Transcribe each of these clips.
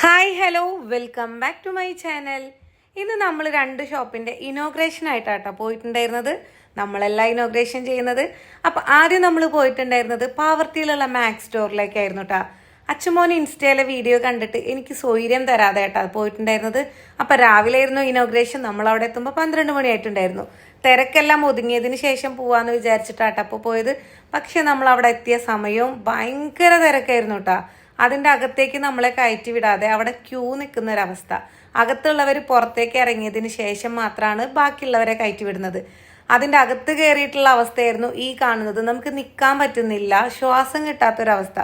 Hi hello. Welcome back to my channel. ഇന്ന് നമ്മൾ രണ്ട് ഷോപ്പിന്റെ ഇനോഗ്രേഷൻ ആയിട്ടാട്ടോ പോയിട്ടുണ്ടായിരുന്നത്. നമ്മളെല്ലാം ഇനോഗ്രേഷൻ ചെയ്യുന്നത്. അപ്പം ആദ്യം നമ്മൾ പോയിട്ടുണ്ടായിരുന്നത് പാവർട്ടിയിലുള്ള മാക്സ് സ്റ്റോറിലേക്കായിരുന്നു കേട്ടോ അച്ഛമോൻ ഇൻസ്റ്റയിലെ വീഡിയോ കണ്ടിട്ട് എനിക്ക് സൗകര്യം തരാതെ കേട്ടോ പോയിട്ടുണ്ടായിരുന്നത്. അപ്പം രാവിലെ ആയിരുന്നു ഇനോഗ്രേഷൻ. നമ്മൾ അവിടെ എത്തുമ്പോൾ പന്ത്രണ്ട് മണിയായിട്ടുണ്ടായിരുന്നു. തിരക്കെല്ലാം ഒതുങ്ങിയതിന് ശേഷം പോവാന്ന് വിചാരിച്ചിട്ടാട്ടോ അപ്പോൾ പോയത്. പക്ഷെ നമ്മൾ അവിടെ എത്തിയ സമയവും ഭയങ്കര തിരക്കായിരുന്നു കേട്ടോ അതിന്റെ അകത്തേക്ക് നമ്മളെ കയറ്റി വിടാതെ അവിടെ ക്യൂ നിൽക്കുന്ന ഒരവസ്ഥ അകത്തുള്ളവർ പുറത്തേക്ക് ഇറങ്ങിയതിന് ശേഷം മാത്രമാണ് ബാക്കിയുള്ളവരെ കയറ്റി വിടുന്നത്. അതിന്റെ അകത്ത് കയറിയിട്ടുള്ള അവസ്ഥയായിരുന്നു ഈ കാണുന്നത്. നമുക്ക് നിൽക്കാൻ പറ്റുന്നില്ല. ശ്വാസം കിട്ടാത്തൊരവസ്ഥ.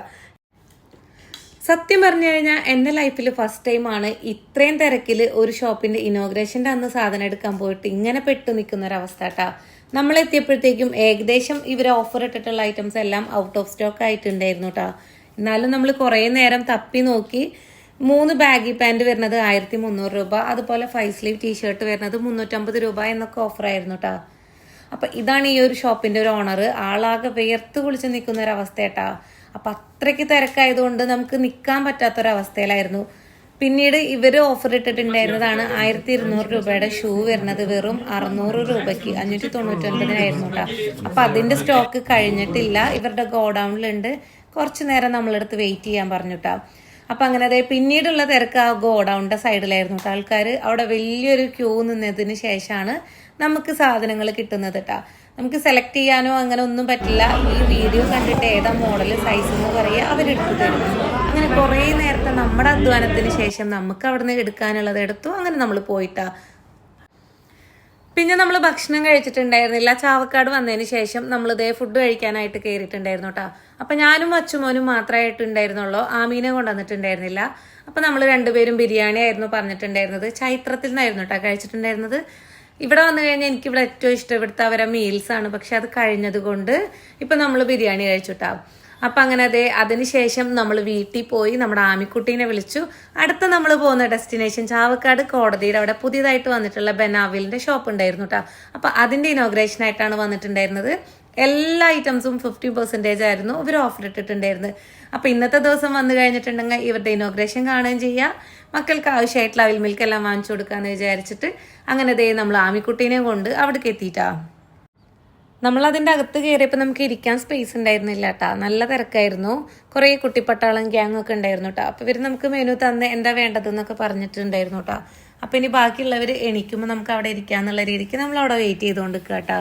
സത്യം പറഞ്ഞു കഴിഞ്ഞാൽ എന്റെ ലൈഫിൽ ഫസ്റ്റ് ടൈമാണ് ഇത്രയും തിരക്കിൽ ഒരു ഷോപ്പിന്റെ ഇനോഗ്രേഷന്റെ അന്ന് സാധനം എടുക്കാൻ പോയിട്ട് ഇങ്ങനെ പെട്ടു നിൽക്കുന്ന ഒരു അവസ്ഥ കേട്ടാ നമ്മൾ എത്തിയപ്പോഴത്തേക്കും ഏകദേശം ഇവർ ഓഫർ ഇട്ടിട്ടുള്ള ഐറ്റംസ് എല്ലാം ഔട്ട് ഓഫ് സ്റ്റോക്ക് ആയിട്ടുണ്ടായിരുന്നു കേട്ടോ എന്നാലും നമ്മൾ കുറേ നേരം തപ്പി നോക്കി മൂന്ന് ബാഗി പാന്റ് വരുന്നത് ആയിരത്തി മുന്നൂറ് രൂപ അതുപോലെ ഫൈവ് സ്ലീവ് ടീഷർട്ട് വരുന്നത് മുന്നൂറ്റമ്പത് രൂപ എന്നൊക്കെ ഓഫർ ആയിരുന്നു കേട്ടോ അപ്പൊ ഇതാണ് ഈ ഒരു ഷോപ്പിന്റെ ഒരു ഓണർ ആളാകെ വിയർത്ത് കുളിച്ച് നിൽക്കുന്ന ഒരു അവസ്ഥ കേട്ടാ അപ്പൊ അത്രയ്ക്ക് തിരക്കായതുകൊണ്ട് നമുക്ക് നിൽക്കാൻ പറ്റാത്തൊരവസ്ഥയിലായിരുന്നു. പിന്നീട് ഇവർ ഓഫർ ഇട്ടിട്ടുണ്ടായിരുന്നതാണ് ആയിരത്തി ഇരുന്നൂറ് രൂപയുടെ ഷൂ വരുന്നത് വെറും അറുന്നൂറ് രൂപയ്ക്ക് അഞ്ഞൂറ്റി തൊണ്ണൂറ്റി ഒൻപതിനായിരുന്നു കേട്ടോ അപ്പൊ അതിന്റെ സ്റ്റോക്ക് കഴിഞ്ഞിട്ടില്ല. ഇവരുടെ ഗോഡൌണിലുണ്ട് കുറച്ച് നേരം നമ്മളെടുത്ത് വെയിറ്റ് ചെയ്യാൻ പറഞ്ഞുട്ടാ. അപ്പൊ അങ്ങനെ അതായത് പിന്നീടുള്ള തിരക്ക് ആ ഗോഡൌണിന്റെ സൈഡിലായിരുന്നു കേട്ടോ ആൾക്കാർ അവിടെ വലിയൊരു ക്യൂ നിന്നതിന് ശേഷമാണ് നമുക്ക് സാധനങ്ങൾ കിട്ടുന്നത് കേട്ടോ നമുക്ക് സെലക്ട് ചെയ്യാനോ അങ്ങനെ ഒന്നും പറ്റില്ല. ഈ വീഡിയോ കണ്ടിട്ട് ഏതാ മോഡൽ സൈസ് എന്ന് പറയുക അവരെടുത്ത് തരും. അങ്ങനെ കുറേ നേരത്തെ നമ്മുടെ അധ്വാനത്തിന് ശേഷം നമുക്ക് അവിടുന്ന് എടുക്കാനുള്ളത് എടുത്തു അങ്ങനെ നമ്മൾ പോയിട്ടാ. പിന്നെ നമ്മൾ ഭക്ഷണം കഴിച്ചിട്ടുണ്ടായിരുന്നില്ല. ചാവക്കാട് വന്നതിന് ശേഷം നമ്മൾ ഇതേ ഫുഡ് കഴിക്കാനായിട്ട് കയറിയിട്ടുണ്ടായിരുന്നു കേട്ടോ അപ്പം ഞാനും അച്ചുമോനും മാത്രമായിട്ടുണ്ടായിരുന്നുള്ളൂ ആമീനെ കൊണ്ടുവന്നിട്ടുണ്ടായിരുന്നില്ല. അപ്പം നമ്മൾ രണ്ടുപേരും ബിരിയാണി ആയിരുന്നു പറഞ്ഞിട്ടുണ്ടായിരുന്നത്. ചൈത്രത്തിൽ നിന്നായിരുന്നു കേട്ടോ കഴിച്ചിട്ടുണ്ടായിരുന്നത്. ഇവിടെ വന്നു കഴിഞ്ഞാൽ എനിക്ക് ഇവിടെ ഏറ്റവും ഇഷ്ടം ഇവിടുത്തെ അവരെ മീൽസ് ആണ്. പക്ഷെ അത് കഴിഞ്ഞത് കൊണ്ട് ഇപ്പം നമ്മൾ ബിരിയാണി കഴിച്ചുട്ടാ അപ്പൊ അങ്ങനെ അതെ അതിനുശേഷം നമ്മൾ വീട്ടിൽ പോയി നമ്മുടെ ആമിക്കുട്ടീനെ വിളിച്ചു. അടുത്ത നമ്മൾ പോകുന്ന ഡെസ്റ്റിനേഷൻ ചാവക്കാട് കോടതിയുടെ അവിടെ പുതിയതായിട്ട് വന്നിട്ടുള്ള ബെനാവിലിന്റെ ഷോപ്പ് ഉണ്ടായിരുന്നു കേട്ടോ അപ്പം അതിന്റെ ഇനോഗ്രേഷൻ ആയിട്ടാണ് വന്നിട്ടുണ്ടായിരുന്നത്. എല്ലാ ഐറ്റംസും ഫിഫ്റ്റി പെർസെന്റേജ് ആയിരുന്നു ഇവർ ഓഫർ ഇട്ടിട്ടുണ്ടായിരുന്നത്. അപ്പം ഇന്നത്തെ ദിവസം വന്നു കഴിഞ്ഞിട്ടുണ്ടെങ്കിൽ ഇവരുടെ ഇനോഗ്രേഷൻ കാണുകയും ചെയ്യുക മക്കൾക്ക് ആവശ്യമായിട്ടുള്ള അവിൽ മിൽക്കെല്ലാം വാങ്ങിച്ചു കൊടുക്കാന്ന് വിചാരിച്ചിട്ട് അങ്ങനെ ദേ നമ്മൾ ആമിക്കുട്ടീനെ കൊണ്ട് അവിടേക്ക് എത്തിയിട്ടാ. നമ്മൾ അതിന്റെ അകത്ത് കയറിയപ്പോൾ നമുക്ക് ഇരിക്കാൻ സ്പേസ് ഉണ്ടായിരുന്നില്ല കേട്ടോ നല്ല തിരക്കായിരുന്നു. കുറേ കുട്ടിപ്പട്ടാളം ഗ്യാങ് ഒക്കെ ഉണ്ടായിരുന്നു കേട്ടോ അപ്പോൾ ഇവർ നമുക്ക് മെനു തന്ന് എന്താ വേണ്ടതെന്നൊക്കെ പറഞ്ഞിട്ടുണ്ടായിരുന്നു കേട്ടോ അപ്പോൾ ഇനി ബാക്കിയുള്ളവർ എണീക്കുമ്പോൾ നമുക്ക് അവിടെ ഇരിക്കാമെന്നുള്ള രീതിക്ക് നമ്മൾ അവിടെ വെയിറ്റ് ചെയ്തുകൊണ്ട് നിൽക്കുക കേട്ടോ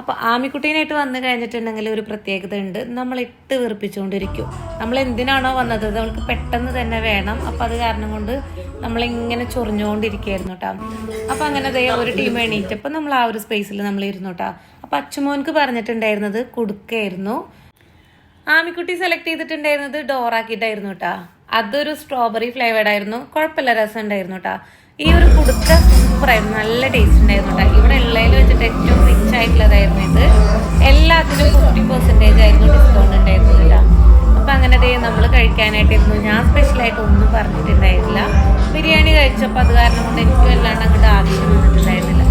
അപ്പോൾ ആമിക്കുട്ടീനായിട്ട് വന്നു കഴിഞ്ഞിട്ടുണ്ടെങ്കിൽ ഒരു പ്രത്യേകത ഉണ്ട്. നമ്മൾ ഇട്ട് വെറുപ്പിച്ചുകൊണ്ടിരിക്കും നമ്മൾ എന്തിനാണോ വന്നത്? അവൾക്ക് പെട്ടെന്ന് തന്നെ വേണം. അപ്പോൾ അത് കാരണം കൊണ്ട് നമ്മളിങ്ങനെ ചൊറിഞ്ഞുകൊണ്ടിരിക്കുകയായിരുന്നു കേട്ടോ അപ്പോൾ അങ്ങനെ ഒരു ടീം എണീറ്റപ്പോൾ നമ്മൾ ആ ഒരു സ്പേസിൽ നമ്മൾ ഇരുന്നു കേട്ടോ അപ്പോൾ പറഞ്ഞിട്ടുണ്ടായിരുന്നത് കുടുക്കയായിരുന്നു. ആമിക്കുട്ടി സെലക്ട് ചെയ്തിട്ടുണ്ടായിരുന്നത് ഡോറാക്കിയിട്ടായിരുന്നു കേട്ടാ അതൊരു സ്ട്രോബെറി ഫ്ലേവേഡ് ആയിരുന്നു. കുഴപ്പമില്ല രസം ഉണ്ടായിരുന്നു കേട്ടാ ഈ ഒരു കുടുക്ക സൂപ്പറായിരുന്നു നല്ല ടേസ്റ്റ് ഉണ്ടായിരുന്നു കേട്ടോ ഇവിടെ ഉള്ളതിൽ വെച്ചിട്ട് ഏറ്റവും റിച്ച് ആയിട്ടുള്ളതായിരുന്നു ഇത്. എല്ലാത്തിനും ഫിഫ്റ്റി പെർസെന്റേജ് ആയിരുന്നു ഡിസ്കൗണ്ട് ഉണ്ടായിരുന്നില്ല അപ്പം അങ്ങനെ ദേ നമ്മൾ കഴിക്കാനായിട്ടിരുന്നു. ഞാൻ സ്പെഷ്യലായിട്ട് ഒന്നും പറഞ്ഞിട്ടുണ്ടായിരുന്നില്ല. ബിരിയാണി കഴിച്ചപ്പോൾ അത് കാരണം കൊണ്ട് എനിക്ക് വല്ലാണ്ട് അങ്ങോട്ട് ആവശ്യം വന്നിട്ടുണ്ടായിരുന്നില്ല.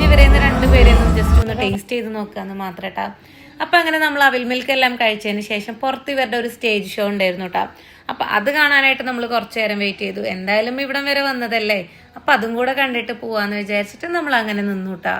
പിന്നെ രണ്ട് നിന്ന് രണ്ടുപേരെയൊന്നും ജസ്റ്റ് ഒന്ന് ടേസ്റ്റ് ചെയ്ത് നോക്കാന്ന് കേട്ടാ അപ്പൊ അങ്ങനെ നമ്മൾ അവിൽ മിൽക്ക് എല്ലാം കഴിച്ചതിന് ശേഷം പുറത്ത് ഇവരുടെ ഒരു സ്റ്റേജ് ഷോ ഉണ്ടായിരുന്നു കേട്ടോ അപ്പൊ അത് കാണാനായിട്ട് നമ്മൾ കുറച്ചു നേരം വെയിറ്റ് ചെയ്തു. എന്തായാലും ഇവിടം വരെ വന്നതല്ലേ? അപ്പൊ അതും കൂടെ കണ്ടിട്ട് പോവാന്ന് വിചാരിച്ചിട്ട് നമ്മൾ അങ്ങനെ നിന്നു കേട്ടാ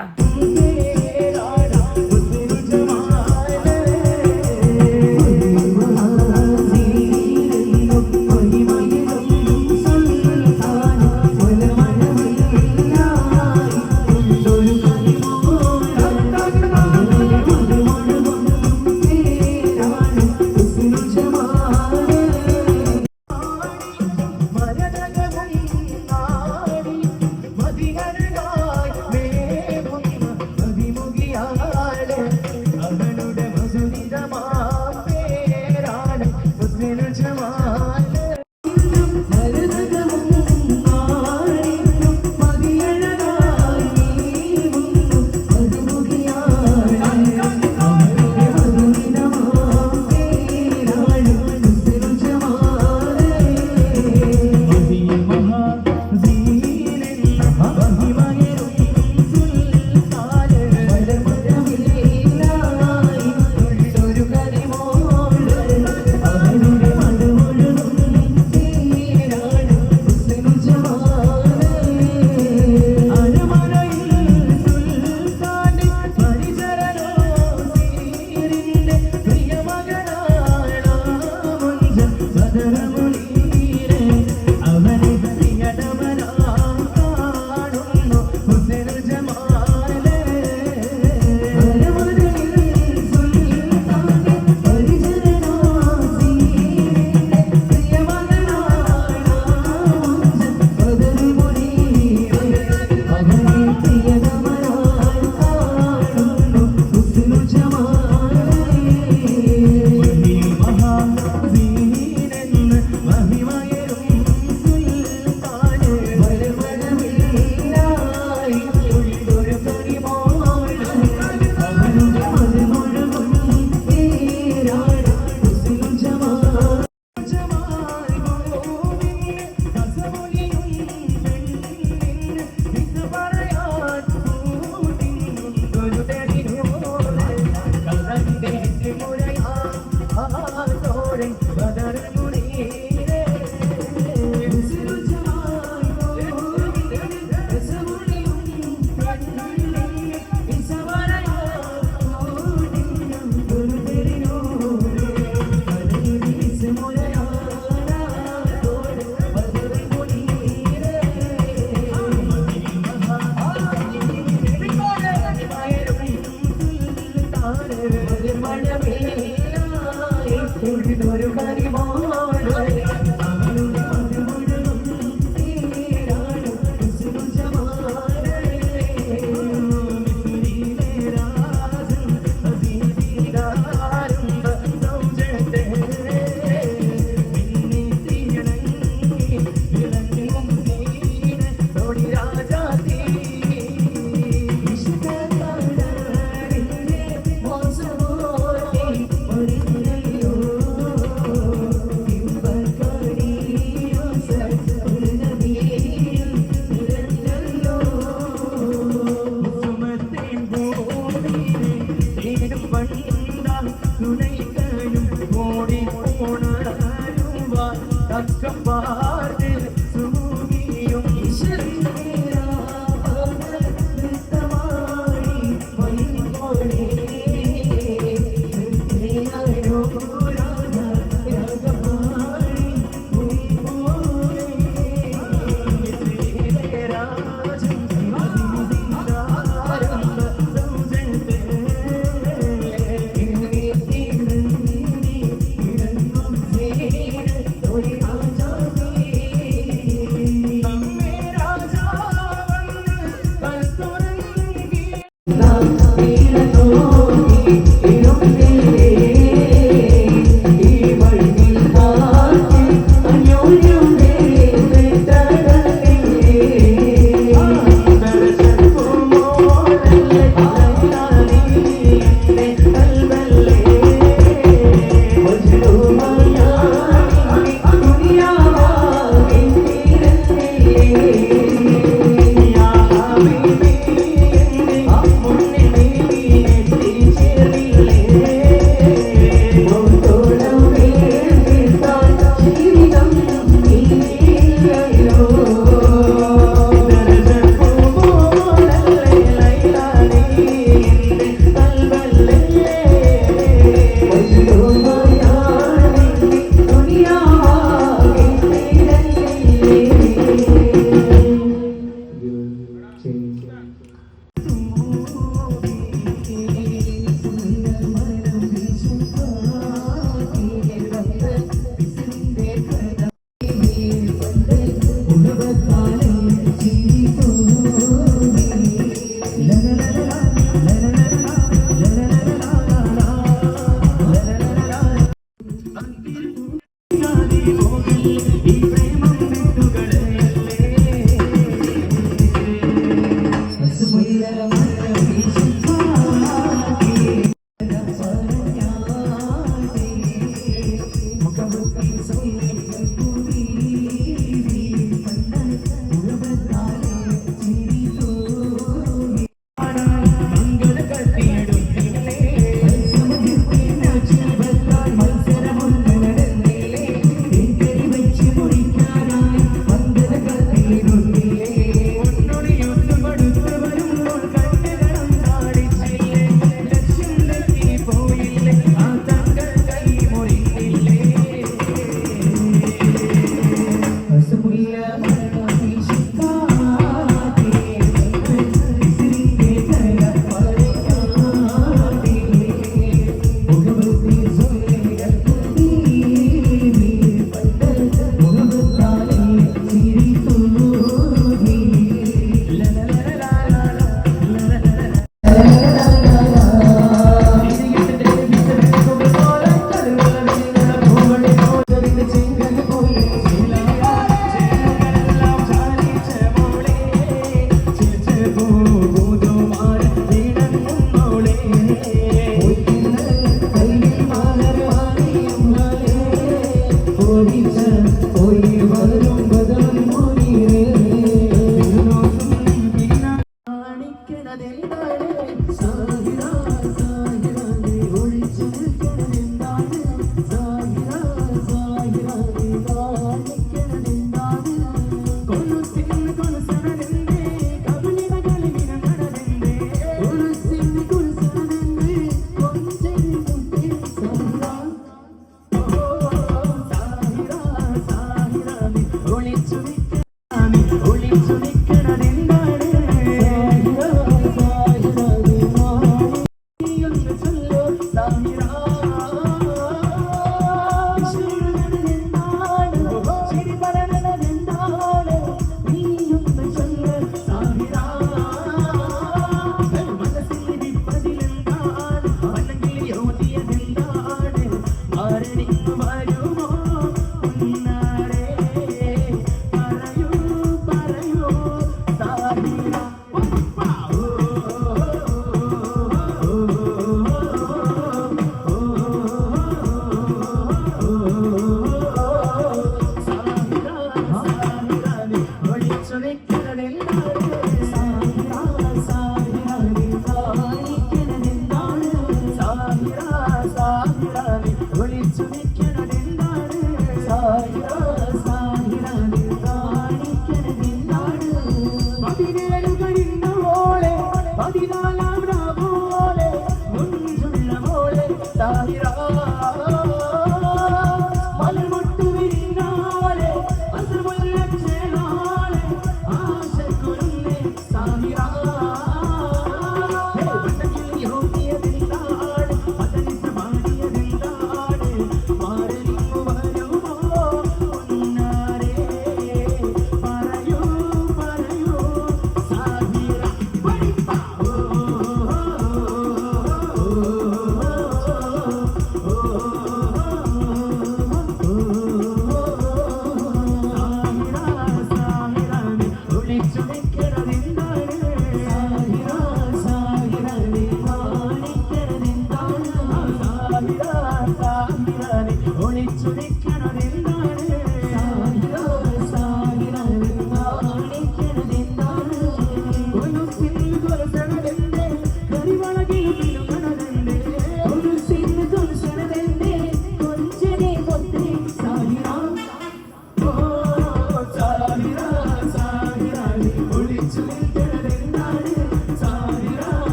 ஒளி சுழி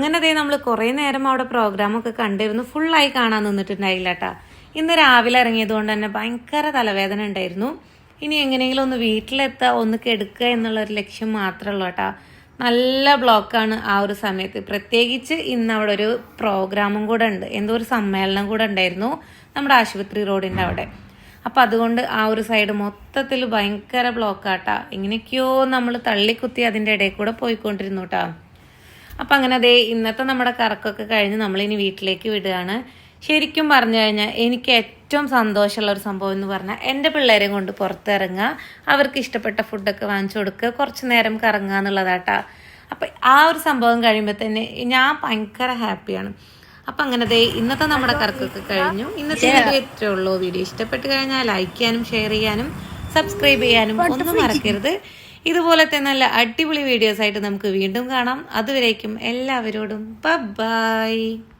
അങ്ങനെ അതേ നമ്മൾ കുറേ നേരം അവിടെ പ്രോഗ്രാമൊക്കെ കണ്ടിരുന്നു. ഫുള്ളായി കാണാൻ നിന്നിട്ടുണ്ടായില്ല കേട്ടാ ഇന്ന് രാവിലെ ഇറങ്ങിയത് കൊണ്ട് തന്നെ ഭയങ്കര തലവേദന ഉണ്ടായിരുന്നു. ഇനി എങ്ങനെയെങ്കിലും ഒന്ന് വീട്ടിലെത്തുക ഒന്ന് കെടുക്കുക എന്നുള്ള ഒരു ലക്ഷ്യം മാത്രമേ ഉള്ളൂ കേട്ടാ നല്ല ബ്ലോക്കാണ് ആ ഒരു സമയത്ത്. പ്രത്യേകിച്ച് ഇന്ന് അവിടെ ഒരു പ്രോഗ്രാമും കൂടെ ഉണ്ട്. എന്തോ ഒരു സമ്മേളനം കൂടെ ഉണ്ടായിരുന്നു നമ്മുടെ ആശുപത്രി റോഡിന്റെ അവിടെ. അപ്പം അതുകൊണ്ട് ആ ഒരു സൈഡ് മൊത്തത്തിൽ ഭയങ്കര ബ്ലോക്കാട്ടാ എങ്ങനെയൊക്കെയോ നമ്മൾ തള്ളിക്കുത്തി അതിന്റെ ഇടയിൽ കൂടെ പോയിക്കൊണ്ടിരുന്നു കേട്ടാ അപ്പം അങ്ങനെ അതേ ഇന്നത്തെ നമ്മുടെ കറക്കൊക്കെ കഴിഞ്ഞ് നമ്മളിനി വീട്ടിലേക്ക് വിടുകയാണ്. ശരിക്കും പറഞ്ഞു കഴിഞ്ഞാൽ എനിക്ക് ഏറ്റവും സന്തോഷമുള്ള ഒരു സംഭവം എന്ന് പറഞ്ഞാൽ എന്റെ പിള്ളേരെയും കൊണ്ട് പുറത്തിറങ്ങുക അവർക്ക് ഇഷ്ടപ്പെട്ട ഫുഡൊക്കെ വാങ്ങിച്ചു കൊടുക്കുക കുറച്ച് നേരം കറങ്ങുക എന്നുള്ളതാട്ടാ. അപ്പം ആ ഒരു സംഭവം കഴിയുമ്പോൾ തന്നെ ഞാൻ ഭയങ്കര ഹാപ്പിയാണ്. അപ്പം അങ്ങനെ ദേ ഇന്നത്തെ നമ്മുടെ കറക്കൊക്കെ കഴിഞ്ഞു. ഇന്നത്തെ വീഡിയോ ഇത്രേ ഉള്ളൂ. വീഡിയോ ഇഷ്ടപ്പെട്ട് കഴിഞ്ഞാൽ ലൈക്ക് ചെയ്യാനും ഷെയർ ചെയ്യാനും സബ്സ്ക്രൈബ് ചെയ്യാനും ഒന്നും മറക്കരുത്. ഇതുപോലത്തെ നല്ല അടിപൊളി വീഡിയോസ് ആയിട്ട് നമുക്ക് വീണ്ടും കാണാം. അതുവരേക്കും എല്ലാവരോടും ബൈ